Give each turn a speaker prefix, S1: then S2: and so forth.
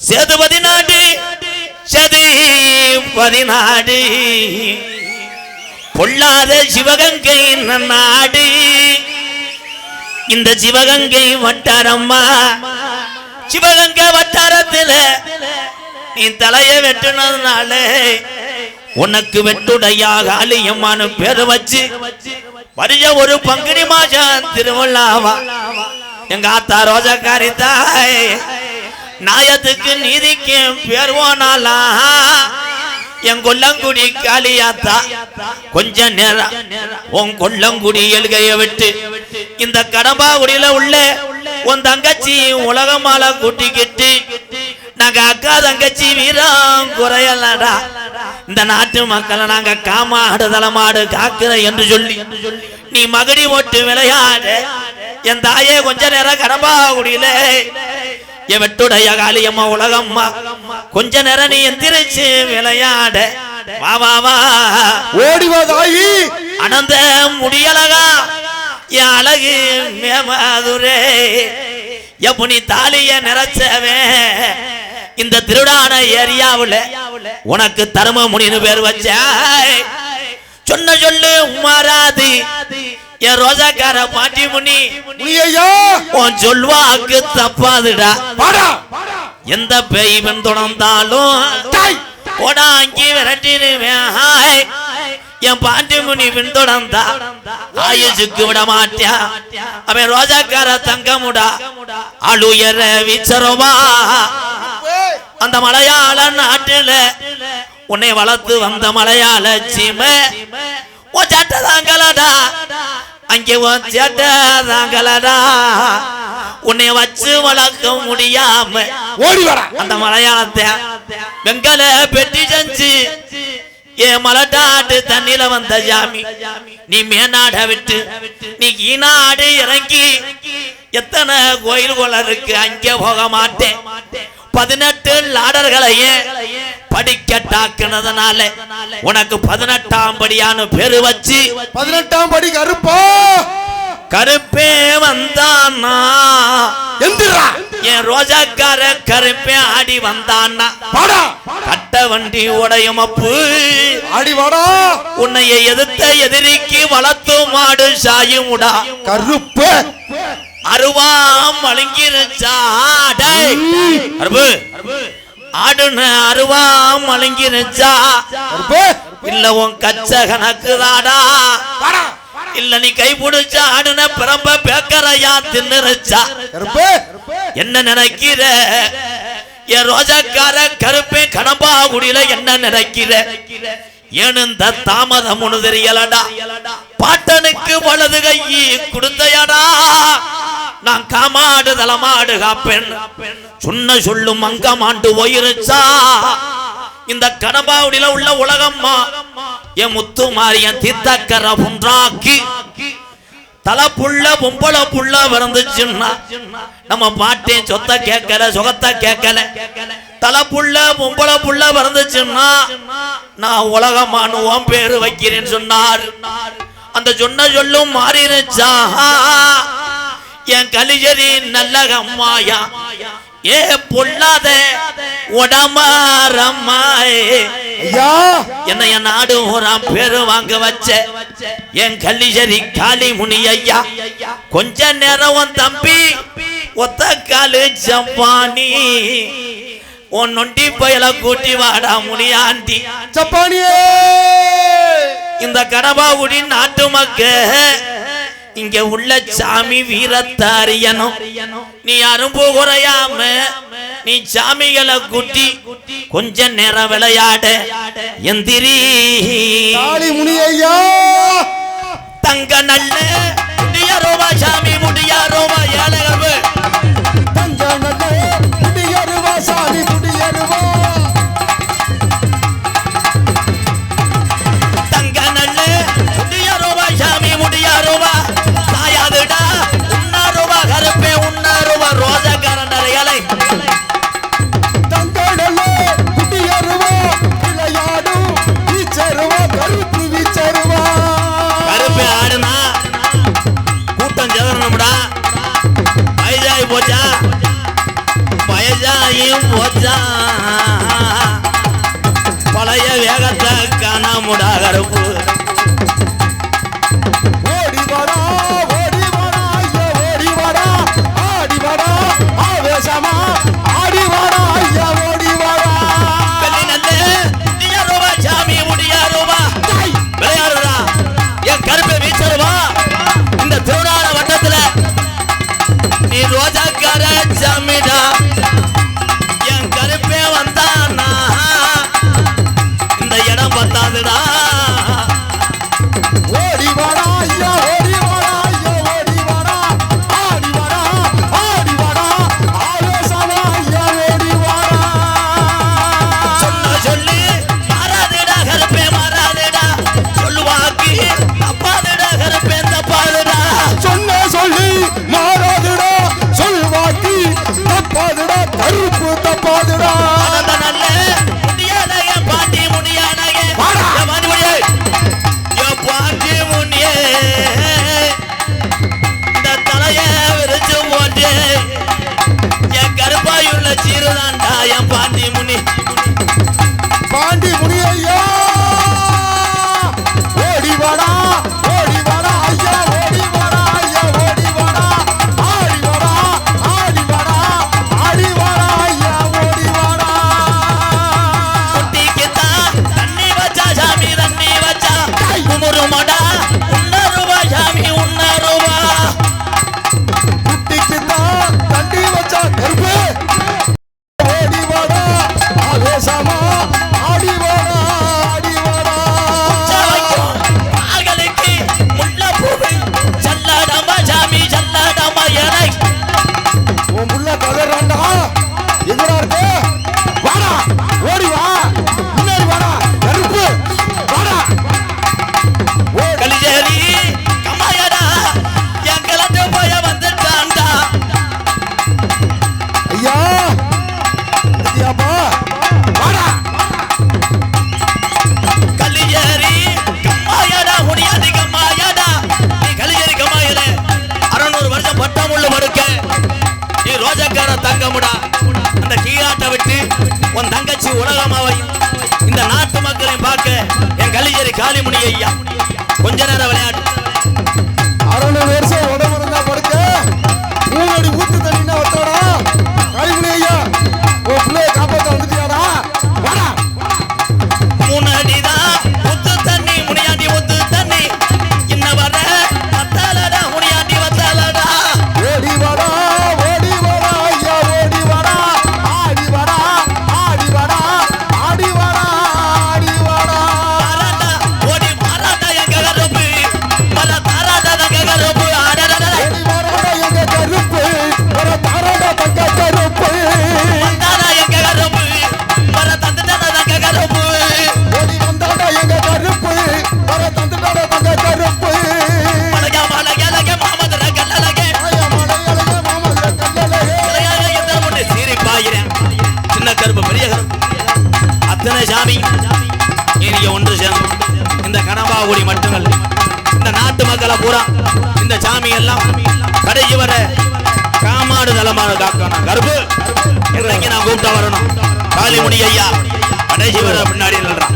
S1: சேது பதினாடு சதி பதினாடு பொல்லாத சிவகங்கை நாடு. இந்த சிவகங்கை வட்டாரம்மா. சிவகங்கை வட்டாரத்தில் நீ தலைய வெட்டினதுனால உனக்கு வெட்டுடையா அலியம்மானு பேரு வச்சு வரிய ஒரு பங்குனி மாசம் திருவிழாவா எங்க ஆத்தா ரோஜாக்காரி தாய். நாயத்துக்கு நீதிக்கு பேர் என் கொல்லங்குடி காளியாத்தா கொஞ்ச நேரம் உன் கொல்லங்குடி எழுகைய விட்டு இந்த கடம்பாகுடியில உள்ள உன் தங்கச்சி உலகமால கூட்டிக்கிட்டு நாங்க அக்கா தங்கச்சி வீரம் குறையலடா. இந்த நாட்டு மக்களை நாங்க காமாடு தலமாடு காக்கிற என்று சொல்லி நீ மகடி ஓட்டு விளையாடு. என் தாயே கொஞ்ச நேரம் கடம்பாகுடியில என் வெட்டுடைய காளியம்மா உலகம்மா? கொஞ்ச நேரம் நீ எந்திரிச்சு விளையாட. வா வா வா.
S2: ஓடி வா தாயி
S1: அனந்த முடியலகா? என் அழகு மேமாதுரே. எப்ப நீ தாலிய நிறைச்சவே? இந்த திருடான ஏரியாவுல உனக்கு தர்ம முனின்னு பேர் வச்ச சொன்ன சொல்லு உமாராதி. என் ரோஜாக்கார பாட்டி முனி உன் சொல்வாக்கு தப்பாதுடா. எந்த பேய் தொடர்ந்தாலும் போடா அங்கே விரட்டிடுவேன். என் பாண்டி முனி பின்தொடர்ந்தா ஆயுசுக்கு விட மாட்டியா? அவன் ரோஜாக்கார தங்கமுடா. அழுயர வீச்சரவா. அந்த மலையாள நாட்டுல உன்னை வளர்த்து வந்த மலையாள சீமை. உன் சட்டை தாங்கலடா அங்கே உன் சட்டை தாங்கலடா உன்னை வச்சு வளர்க்க முடியாம
S2: ஓடி வாடா.
S1: அந்த மலையாளத்தை வெங்கல பெட்டி செஞ்சு என் மலட்டாட்டு தண்ணில வந்த ஜாமி. நீ மேநாட விட்டு நீ ஈனாடு இறங்கி எத்தனை கோயில் குளம் இருக்கு அங்கே போக மாட்டேன். பதினெட்டு லாடர்களையே படிக்கட்டாக்குனதுனால உனக்கு பதினெட்டாம் படியான்னு பேரு வச்சு
S2: பதினெட்டாம் படி கருப்பா.
S1: கருப்பே வந்தானா
S2: எந்திரா.
S1: என் ரோஜாக்கார கருப்பே ஆடி வந்தான்னா.
S2: வாடா.
S1: கட்ட வண்டி உடையும் அப்பு.
S2: ஆடி வாடா.
S1: உன்னைய எதிர்த்த எதிரிக்கு வளர்த்து மாடு சாயுமுடா
S2: கருப்பு.
S1: அருவாம் அழுங்கிருச்சாடை அருபு ஆடுன அருவாம் அழுங்கிருச்சா
S2: கருப்பு.
S1: இல்ல உன் கச்ச கணக்குதாடா இல்ல நீ கை பிடிச்ச ஆடுன பிரம்ப பேக்கரையா தின்னுருச்சா? என்ன நினைக்கிற? என் ரோஜாக்கார கருப்பே கடம்பா குடியில என்ன நினைக்கிற? ஏன் இந்த தாமதம் ஒண்ணு தெரியலடா. பாட்டனுக்கு வலது கையி கொடுத்தையடா. நான் காமாடு தலமாடு காப்பேன். சொன்ன சொல்லும் அங்கமாண்டு போயிருச்சா இந்த கடம்பாவுடியில உள்ள உலகம்மா என் முத்து மாரியன் தீர்த்தக்கர புன்றாக்கி. தலை புள்ள பொம்பளை புள்ள பிறந்துச்சுன்னா நம்ம பாட்டே சொத்த கேட்கல சுகத்தை கேட்கல. தலை புள்ள பொம்பளை புள்ள பிறந்துச்சுன்னா நான் உலகமானு உன் பேரு வைக்கிறேன்னு சொன்னார். அந்த சொன்ன சொல்லும் மாறிருச்சா? என் கலிஜரி நல்ல அம்மாயா ஏ பொல்லாத உடமாரம்மாயே
S2: ஐயா.
S1: என்ன என் நாடு ஊராம் பேரு வாங்க வச்ச. என் கல்லிசரி காளி முனி ஐயா கொஞ்ச நேரம் தம்பி ஒத்த காலு ஜப்பானி. உன் நொண்டி பயல கூட்டி வாடா முனியாண்டி.
S2: சப்பானியே
S1: இந்த கடபாவுடி நாட்டு மக்க. இங்க உள்ள சாமி வீரத்தாரியனும் நீ அரும்பு குறையாம நீ சாமிகளை குட்டி கொஞ்ச நேரம் விளையாட. எந்திரி.
S2: காளி முனியையா
S1: தங்க நல்ல சாமி முடியாரோவா மஜாயும் போச்சா? பழைய வேகத்தை காணாமுடா கருப்பு தங்கமுடா. அந்த கீழாட்டை விட்டு உன் தங்கச்சி உலகமாவையும் இந்த நாட்டு மக்களை பார்க்க என் கலிஜரி காளிமுனி ஐயா. கொஞ்ச நேரம் விளையாட்டு
S2: அறுபது வருஷம் உடம்பு இருந்தா படுக்க. மூணு அடி ஊத்து
S1: இந்த கனவாகுடி மட்டுமல்ல இந்த நாட்டு மக்களை பூரா இந்த சாமி எல்லாம் கடைக்கு வர காமாடு தளமான காக்கணும் கருப்பு இன்றைக்கு நான் கூப்பிட்டா வரணும்? காளிமுடி ஐயா கடைசி வர பின்னாடி நில்றான்.